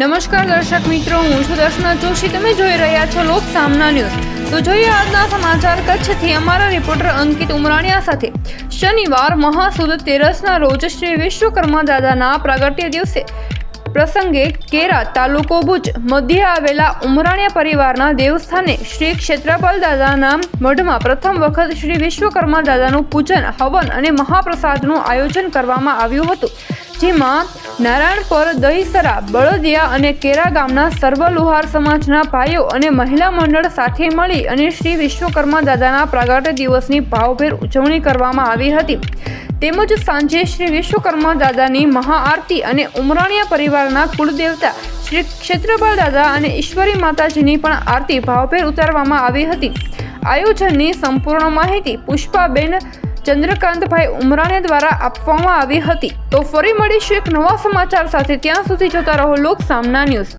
નમસ્કાર દર્શક મિત્રો, હું છું દર્શના જોશી. તમે જોઈ રહ્યા છો લોક સામના ન્યૂઝ. તો જોઈએ આજના સમાચાર કચ્છથી. અમારા રિપોર્ટર અંકિત ઉમરાણિયા સાથે. શનિવાર મહાસુદ તેરસના રોજ શ્રી વિશ્વકર્મા દાદાના પ્રાગટ્ય દિવસે પ્રસંગે કેરા તાલુકો ભુજ મધ્ય આવેલા ઉમરાણિયા પરિવારના દેવસ્થાને શ્રી ક્ષેત્રપાલ દાદાના મઢમાં પ્રથમ વખત શ્રી વિશ્વકર્મા દાદાનું પૂજન, હવન અને મહાપ્રસાદનું આયોજન કરવામાં આવ્યું હતું. જેમાં નારાયણપર, દહીસરા, બળદિયા અને કેરા ગામના સર્વ લુહાર સમાજના ભાઈઓ અને મહિલા મંડળ સાથે મળી અને શ્રી વિશ્વકર્મા દાદાના પ્રાગટ્ય દિવસની ભાવભેર ઉજવણી કરવામાં આવી હતી. તેમજ સાંજે શ્રી વિશ્વકર્મા દાદાની મહાઆરતી અને ઉમરાણિયા પરિવારના કુળદેવતા શ્રી ક્ષેત્રપાલ દાદા અને ઈશ્વરી માતાજીની પણ આરતી ભાવભેર ઉતારવામાં આવી હતી. આયોજનની સંપૂર્ણ માહિતી પુષ્પાબેન ચંદ્રકાંતભાઈ ઉમરાણે દ્વારા આપવામાં આવી હતી. તો ફરી મળીશું એક નવા સમાચાર સાથે. ત્યાં સુધી જોતા રહો લોક સામના ન્યૂઝ.